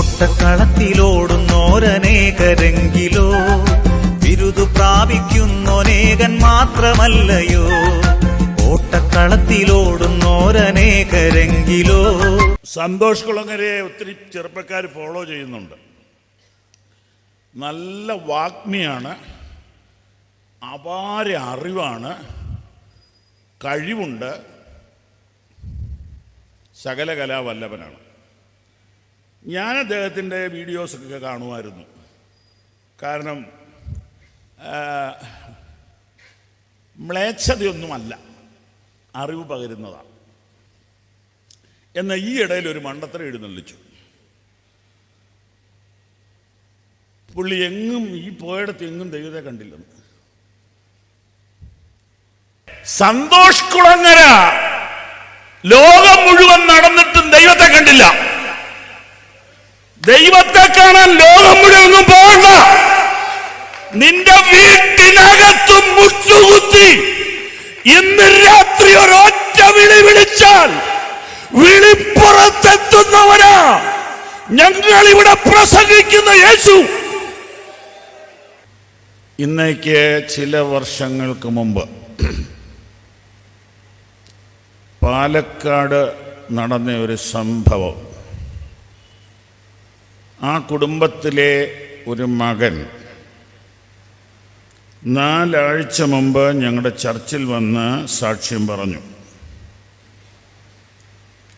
ഓട്ടക്കളത്തിലോടുന്നോരനേകരെങ്കിലോ ബിരുദു പ്രാപിക്കുന്നൊനേകൻ മാത്രമല്ലയോ ഓട്ടക്കളത്തിലോടുന്നോരനേകരെങ്കിലോ സന്തോഷ് കുളങ്ങരയെ ഒത്തിരി ചെറുപ്പക്കാർ ഫോളോ ചെയ്യുന്നുണ്ട്. നല്ല വാഗ്മിയാണ് അപാര അറിവാണ് കഴിവുണ്ട് സകല കലാവല്ലഭനാണ് ഞാൻ അദ്ദേഹത്തിന്റെ വീഡിയോസൊക്കെ കാണുമായിരുന്നു. കാരണം മ്ലേച്ഛതയൊന്നുമല്ല. അറിവ് പകരുന്നതാണ്. എന്നാൽ ഈ ഇടയിൽ ഒരു മണ്ടത്തരം എഴുന്നള്ളിച്ചു. പുള്ളി എങ്ങും ഈ പോയിടത്ത് എങ്ങും ദൈവത്തെ കണ്ടില്ലെന്ന്. സന്തോഷ് കുളങ്ങര. ലോകം മുഴുവൻ നടന്നിട്ടും ദൈവത്തെ കണ്ടില്ല. ദൈവത്തെ കാണാൻ ലോകം മുഴുവൻ പോകണ്ട. നിന്റെ വീട്ടിനകത്തും മുട്ടുകുത്തി ഇന്ന് രാത്രി ഒരൊറ്റ വിളി വിളിച്ചാൽ വിളിപ്പുറത്തെത്തുന്നവനാ. ഞങ്ങൾ ഇവിടെ പ്രസംഗിക്കുന്ന യേശു. ഇന്നേക്ക് ചില വർഷങ്ങൾക്ക് മുമ്പ് പാലക്കാട് നടന്ന ഒരു സംഭവം. ആ കുടുംബത്തിലെ ഒരു മകൻ. നാലാഴ്ച മുമ്പ് ഞങ്ങളുടെ ചർച്ചിൽ വന്ന് സാക്ഷ്യം പറഞ്ഞു.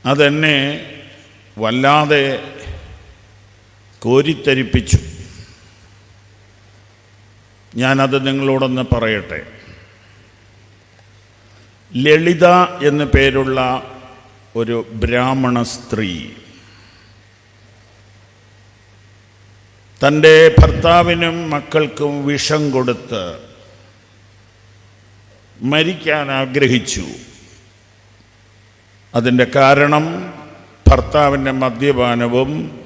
അതെന്നെ വല്ലാതെ കോരിത്തരിപ്പിച്ചു. ഞാനത് നിങ്ങളോടൊന്ന് പറയട്ടെ. ലളിത എന്നു പേരുള്ള ഒരു ബ്രാഹ്മണ സ്ത്രീ തന്റെ ഭർത്താവിനും മക്കൾക്കും വിഷം കൊടുത്ത് മരിക്കാൻ ആഗ്രഹിച്ചു. അതിന്റെ കാരണം ഭർത്താവിന്റെ മദ്യപാനവും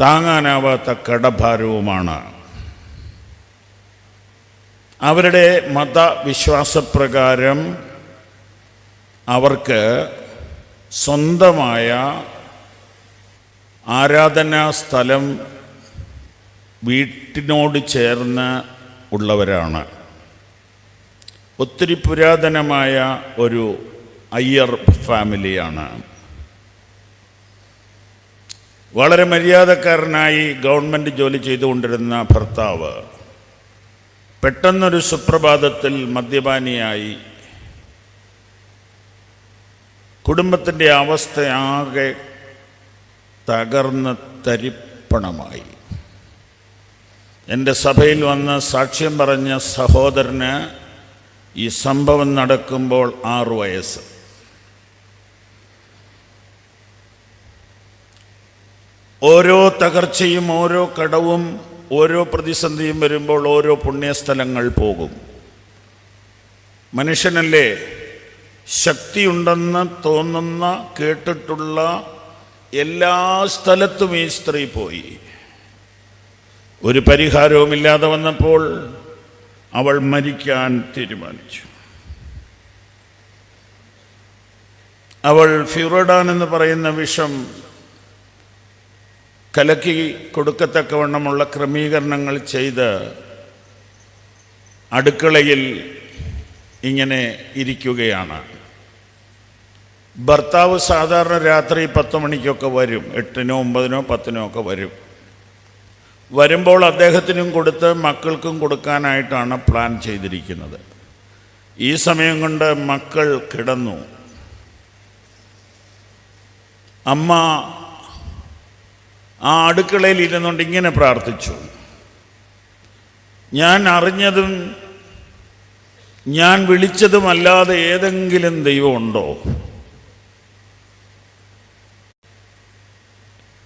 താങ്ങാനാവാത്ത കടഭാരവുമാണ്. അവരുടെ മതവിശ്വാസപ്രകാരം അവർക്ക് സ്വന്തമായ ആരാധനാ സ്ഥലം വീട്ടിനോട് ചേർന്ന് ഉള്ളവരാണ്. ഒത്തിരി പുരാതനമായ ഒരു അയ്യർ ഫാമിലിയാണ്. വളരെ മര്യാദക്കാരനായി ഗവൺമെന്റ് ജോലി ചെയ്തുകൊണ്ടിരുന്ന ഭർത്താവ് പെട്ടെന്നൊരു സുപ്രഭാതത്തിൽ മദ്യപാനിയായി. കുടുംബത്തിന്റെ അവസ്ഥയാകെ തകർന്ന് തരിപ്പണമായി. എന്റെ സഭയിൽ വന്ന് സാക്ഷ്യം പറഞ്ഞ സഹോദരന് ഈ സംഭവം നടക്കുമ്പോൾ ആറു വയസ്സ്. ഓരോ തകർച്ചയും ഓരോ കടവും ഓരോ പ്രതിസന്ധിയും വരുമ്പോൾ ഓരോ പുണ്യസ്ഥലങ്ങൾ പോകും. മനുഷ്യനല്ലേ? ശക്തിയുണ്ടെന്ന് തോന്നുന്ന കേട്ടിട്ടുള്ള എല്ലാ സ്ഥലത്തും ഈ സ്ത്രീ പോയി. ഒരു പരിഹാരവുമില്ലാതെ വന്നപ്പോൾ അവൾ മരിക്കാൻ തീരുമാനിച്ചു. അവൾ ഫ്യൂറഡാൻ എന്ന് പറയുന്ന വിഷം കലക്കി കൊടുക്കത്തക്കവണ്ണമുള്ള ക്രമീകരണങ്ങൾ ചെയ്ത് അടുക്കളയിൽ ഇങ്ങനെ ഇരിക്കുകയാണ്. ഭർത്താവ് സാധാരണ രാത്രി പത്ത് മണിക്കൊക്കെ വരും. എട്ടിനോ ഒമ്പതിനോ പത്തിനോ ഒക്കെ വരും. വരുമ്പോൾ അദ്ദേഹത്തിനും കൊടുത്ത് മക്കൾക്കും കൊടുക്കാനായിട്ടാണ് പ്ലാൻ ചെയ്തിരിക്കുന്നത്. ഈ സമയം കൊണ്ട് മക്കൾ കിടന്നു. അമ്മ ആ അടുക്കളയിൽ ഇരുന്നുകൊണ്ട് ഇങ്ങനെ പ്രാർത്ഥിച്ചു. ഞാൻ അറിഞ്ഞതും ഞാൻ വിളിച്ചതുമല്ലാതെ ഏതെങ്കിലും ദൈവമുണ്ടോ?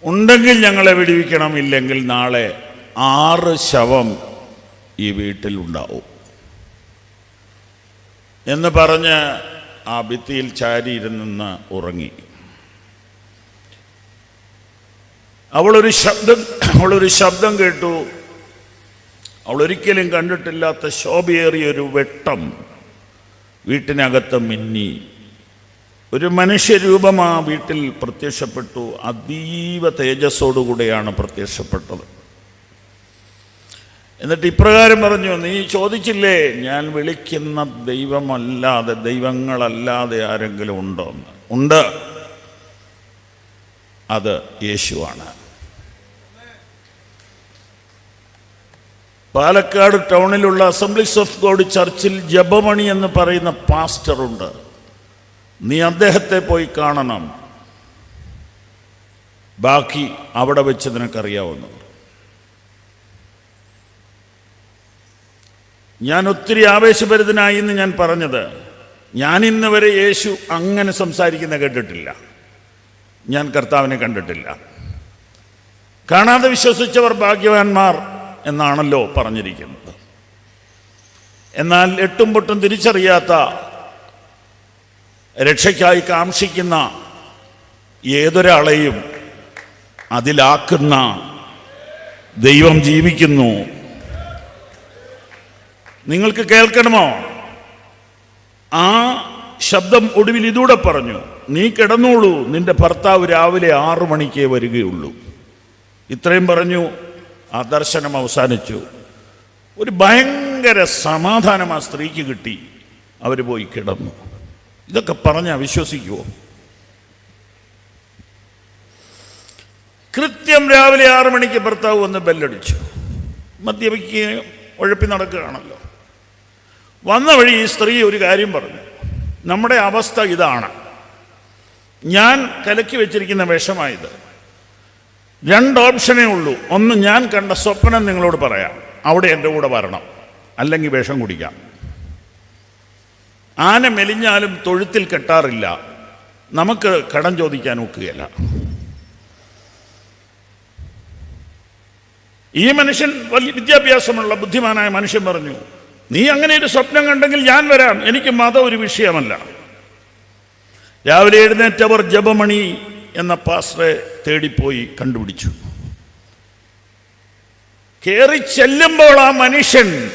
ഉണ്ടെങ്കിൽ ഞങ്ങളെ വിടിവിക്കണം ഇല്ലെങ്കിൽ നാളെ ആറ് ശവം ഈ വീട്ടിലുണ്ടാവും എന്ന് പറഞ്ഞ് ആ ഭിത്തിയിൽ ചാരിയിരുന്ന് ഉറങ്ങി. അവളൊരു ശബ്ദം അവളൊരു ശബ്ദം കേട്ടു. അവൾ ഒരിക്കലും കണ്ടിട്ടില്ലാത്ത ശോഭയേറിയൊരു വെട്ടം വീട്ടിനകത്ത് മിന്നി. ഒരു മനുഷ്യരൂപം ആ വീട്ടിൽ പ്രത്യക്ഷപ്പെട്ടു. അതീവ തേജസ്സോടുകൂടെയാണ് പ്രത്യക്ഷപ്പെട്ടത്. എന്നിട്ട് ഇപ്രകാരം പറഞ്ഞു നീ ചോദിച്ചില്ലേ ഞാൻ വിളിക്കുന്ന ദൈവമല്ലാതെ ദൈവങ്ങളല്ലാതെ ആരെങ്കിലും ഉണ്ടോ? എന്ന് ഉണ്ട്. അത് യേശുവാണ്. പാലക്കാട് ടൗണിലുള്ള അസംബ്ലീസ് ഓഫ് ഗോഡ് ചർച്ചിൽ ജപമണി എന്ന് പറയുന്ന പാസ്റ്ററുണ്ട്. നീ അദ്ദേഹത്തെ പോയി കാണണം. ബാക്കി അവിടെ വെച്ച് നിനക്കറിയാവുന്നു. ഞാൻ ഒത്തിരി ആവേശഭരിതനായി എന്ന് ഞാൻ പറഞ്ഞത്. ഞാൻ ഇന്ന് വരെ യേശു അങ്ങനെ സംസാരിക്കുന്ന കേട്ടിട്ടില്ല. ഞാൻ കർത്താവിനെ കണ്ടിട്ടില്ല. കാണാതെ വിശ്വസിച്ചവർ ഭാഗ്യവാന്മാർ എന്നാണല്ലോ പറഞ്ഞിരിക്കുന്നത്. എന്നാൽ എട്ടും പൊട്ടും തിരിച്ചറിയാത്ത രക്ഷയ്ക്കായി കാക്ഷിക്കുന്ന ഏതൊരാളെയും അതിലാക്കുന്ന ദൈവം ജീവിക്കുന്നു. നിങ്ങൾക്ക് കേൾക്കണമോ? ആ ശബ്ദം ഒടുവിൽ ഇതൂടെ പറഞ്ഞു നീ കിടന്നോളൂ നിന്റെ ഭർത്താവ് രാവിലെ ആറു മണിക്കേ വരികയുള്ളൂ. ഇത്രയും പറഞ്ഞു ആ ദർശനം അവസാനിച്ചു. ഒരു ഭയങ്കര സമാധാനം ആ സ്ത്രീക്ക് കിട്ടി അവർ പോയി കിടന്നു. ഇതൊക്കെ പറഞ്ഞാൽ വിശ്വസിക്കുമോ കൃത്യം രാവിലെ ആറു മണിക്ക് ഭർത്താവ് വന്ന് ബെല്ലടിച്ചു. മദ്യപിക്കുകയും ഉഴപ്പി നടക്കുകയാണല്ലോ. വന്ന വഴി ഈ സ്ത്രീ ഒരു കാര്യം പറഞ്ഞു. നമ്മുടെ അവസ്ഥ ഇതാണ്. ഞാൻ കലക്കി വെച്ചിരിക്കുന്ന വിഷമായത്. രണ്ട് ഓപ്ഷനേ ഉള്ളൂ. ഒന്ന് ഞാൻ കണ്ട സ്വപ്നം നിങ്ങളോട് പറയാം. അവിടെ എന്റെ കൂടെ വരണം. അല്ലെങ്കിൽ വിഷം കുടിക്കാം. ആന മെലിഞ്ഞാലും തൊഴുത്തിൽ കെട്ടാറില്ല. നമുക്ക് കടം ചോദിക്കാൻ ഒക്കുകയല്ല. ഈ മനുഷ്യൻ വലിയ വിദ്യാഭ്യാസമുള്ള ബുദ്ധിമാനായ മനുഷ്യൻ പറഞ്ഞു നീ അങ്ങനെ ഒരു സ്വപ്നം കണ്ടെങ്കിൽ ഞാൻ വരാം. എനിക്ക് മതം ഒരു വിഷയമല്ല. രാവിലെ എഴുന്നേറ്റവർ ജപമണി എന്ന പാസ്റ്ററെ തേടിപ്പോയി കണ്ടുപിടിച്ചു. കയറി ചെല്ലുമ്പോൾ ആ മനുഷ്യൻ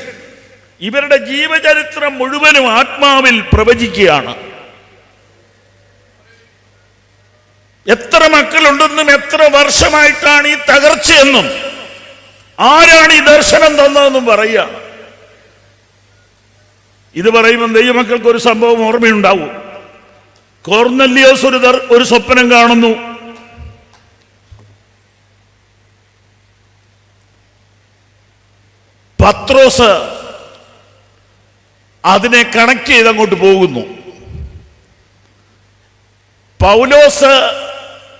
ഇവരുടെ ജീവചരിത്രം മുഴുവനും ആത്മാവിൽ പ്രവചിക്കുകയാണ്. എത്ര മക്കളുണ്ടെന്നും എത്ര വർഷമായിട്ടാണ് ഈ തകർച്ചയെന്നും ആരാണ് ഈ ദർശനം തന്നതെന്നും പറയുക. ഇത് പറയുമ്പോൾ ദൈവമക്കൾക്ക് ഒരു സംഭവം ഓർമ്മയുണ്ടാവും. കോർന്നല്ലിയോസ് ഒരു ഒരു സ്വപ്നം കാണുന്നു. പത്രോസ് അതിനെ കണക്ട് ചെയ്ത് അങ്ങോട്ട് പോകുന്നു. പൗലോസ്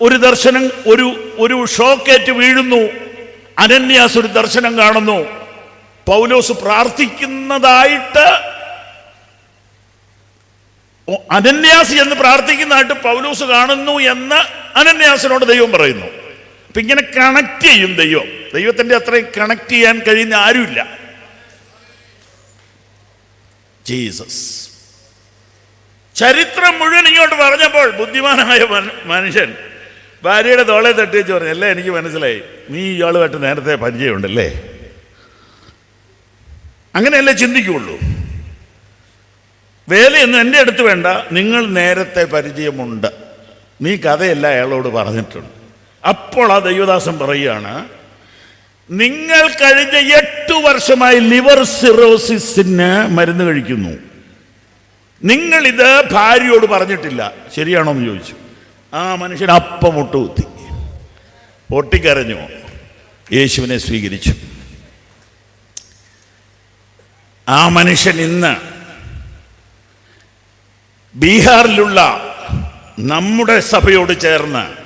ഒരു ദർശനം ഒരു ഒരു ഷോക്കേറ്റ് വീഴുന്നു. അനന്യാസ് ഒരു ദർശനം കാണുന്നു. പൗലോസ് പ്രാർത്ഥിക്കുന്നതായിട്ട് അനന്യാസി എന്ന് പ്രാർത്ഥിക്കുന്നതായിട്ട് പൗലോസ് കാണുന്നു എന്ന് അനന്യാസിനോട് ദൈവം പറയുന്നു. അപ്പൊ ഇങ്ങനെ കണക്ട് ചെയ്യും ദൈവം. ദൈവത്തിന്റെ അത്രയും കണക്ട് ചെയ്യാൻ കഴിയുന്ന ആരുമില്ല. ജീസസ്. ചരിത്രം മുഴുവൻ ഇങ്ങോട്ട് പറഞ്ഞപ്പോൾ ബുദ്ധിമാനായ മനുഷ്യൻ ഭാര്യയുടെ തോളെ തട്ടി വെച്ച് പറഞ്ഞു അല്ലേ എനിക്ക് മനസ്സിലായി. നീ ഇയാളുമായിട്ട് നേരത്തെ പരിചയമുണ്ടല്ലേ? അങ്ങനെയല്ലേ ചിന്തിക്കുള്ളൂ. വേലയൊന്നും എന്റെ അടുത്ത് വേണ്ട നിങ്ങൾ നേരത്തെ പരിചയമുണ്ട്. നീ കഥയല്ല അയാളോട് പറഞ്ഞിട്ടുണ്ട്. അപ്പോൾ ആ ദൈവദാസൻ പറയുകയാണ് നിങ്ങൾ കഴിഞ്ഞ എട്ട് വർഷമായി ലിവർ സിറോസിസിന് മരുന്ന് കഴിക്കുന്നു. നിങ്ങൾ ഇത് ഭാര്യയോട് പറഞ്ഞിട്ടില്ല. ശരിയാണോ എന്ന് ചോദിച്ചു. ആ മനുഷ്യൻ അപ്പം മുട്ടുകുത്തി. പൊട്ടിക്കരഞ്ഞു. യേശുവിനെ സ്വീകരിച്ചു. ആ മനുഷ്യൻ ഇന്ന് ബീഹാറിലുള്ള നമ്മുടെ സഭയോട് ചേർന്ന്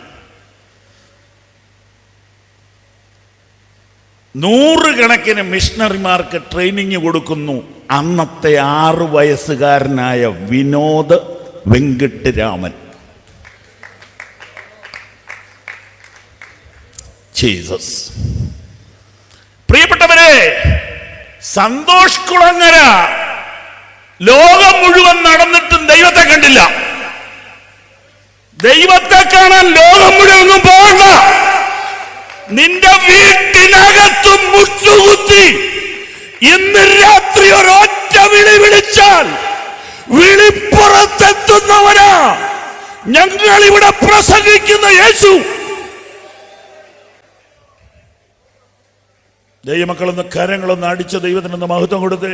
നൂറുകണക്കിന് മിഷണറിമാർക്ക് ട്രെയിനിങ് കൊടുക്കുന്നു. അന്നത്തെ ആറ് വയസ്സുകാരനായ വിനോദ് വെങ്കിട്ടരാമൻ. ജീസസ് പ്രിയപ്പെട്ടവരെ സന്തോഷ് കുളങ്ങര ലോകം മുഴുവൻ നടന്നിട്ടും ദൈവത്തെ കണ്ടില്ല. ദൈവത്തെ കാണാൻ ലോകം മുഴുവൻ പോകണ്ട നിന്റെ വീട്ടിനകത്തും മുട്ടുകുത്തി ഇന്ന് രാത്രി ഒരൊറ്റ വിളി വിളിച്ചാൽ വിളിപ്പുറത്തെത്തുന്നവരാ. ഞങ്ങൾ ഇവിടെ പ്രസംഗിക്കുന്ന യേശു. ദൈവമക്കളൊന്ന് കരങ്ങളൊന്ന് അടിച്ച ദൈവത്തിനൊന്ന് മഹത്വം കൊടുത്തേ.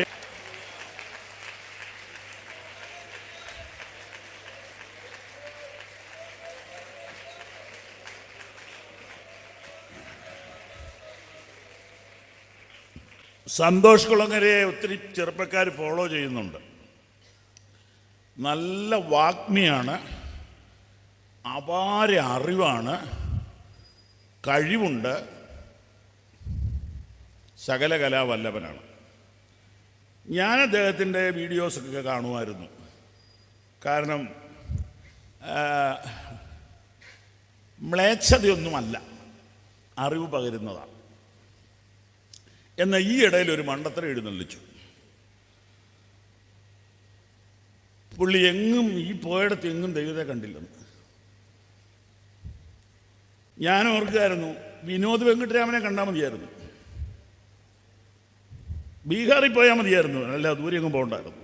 സന്തോഷ് കുളങ്ങരയെ ഒത്തിരി ചെറുപ്പക്കാർ ഫോളോ ചെയ്യുന്നുണ്ട്. നല്ല വാഗ്മിയാണ് അപാര അറിവാണ് കഴിവുണ്ട് സകല കലാവല്ലഭനാണ്. ഞാൻ അദ്ദേഹത്തിന്റെ വീഡിയോസൊക്കെ കാണുമായിരുന്നു. കാരണം മ്ലേച്ഛതയൊന്നുമല്ല അറിവ് പകരുന്നതാണ്. എന്നാൽ ഈ ഇടയിൽ ഒരു മണ്ടത്തരം എഴുന്നള്ളിച്ചു പുള്ളി എങ്ങും ഈ പോയിടത്ത് എങ്ങും ദൈവത്തെ കണ്ടില്ലെന്ന്. ഞാൻ ഓർക്കുകയായിരുന്നു വിനോദ് വെങ്കട്ടരാമനെ കണ്ടാൽ മതിയായിരുന്നു. ബീഹാറിൽ പോയാൽ മതിയായിരുന്നു അല്ല ദൂരെ എങ്ങും പോകണ്ടായിരുന്നു.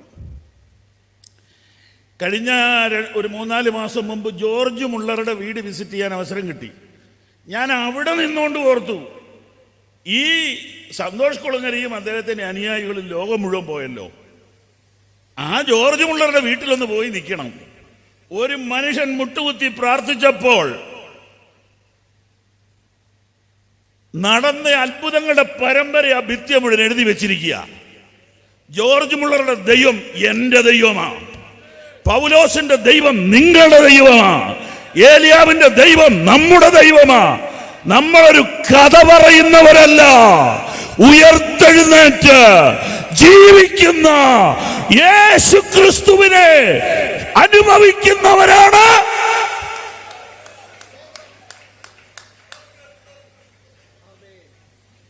കഴിഞ്ഞ ഒരു മൂന്നാൽ മാസം മുമ്പ് ജോർജ് മുള്ളറുടെ വീട് വിസിറ്റ് ചെയ്യാൻ അവസരം കിട്ടി. ഞാൻ അവിടെ നിന്നുകൊണ്ട് ഓർത്തു ഈ സന്തോഷ് കുളങ്ങരയും അദ്ദേഹത്തിന്റെ അനുയായികളും ലോകം മുഴുവൻ പോയല്ലോ. ആ ജോർജ് മുള്ളറുടെ വീട്ടിലൊന്ന് പോയി നിൽക്കണം. ഒരു മനുഷ്യൻ മുട്ടുകുത്തി പ്രാർത്ഥിച്ചപ്പോൾ നടന്ന അത്ഭുതങ്ങളുടെ പരമ്പര ആ ഭിത്യ മുഴുവൻ എഴുതി വെച്ചിരിക്കുക. ജോർജ് മുള്ളറുടെ ദൈവം എന്റെ ദൈവമാണ് പൗലോസിന്റെ ദൈവം നിങ്ങളുടെ ദൈവമാണ് ഏലിയാവിന്റെ ദൈവം നമ്മുടെ ദൈവമാ. നമ്മളൊരു കഥ പറയുന്നവരല്ല. ഉയർത്തെഴുന്നേറ്റ് ജീവിക്കുന്ന യേശു ക്രിസ്തുവിനെ അനുഭവിക്കുന്നവരാണ്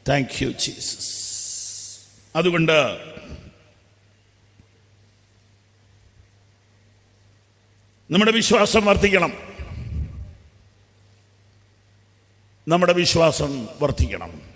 താങ്ക് യു ജീസസ് അതുകൊണ്ട് നമ്മുടെ വിശ്വാസം വർദ്ധിക്കണം. നമ്മുടെ വിശ്വാസം വർദ്ധിക്കണം.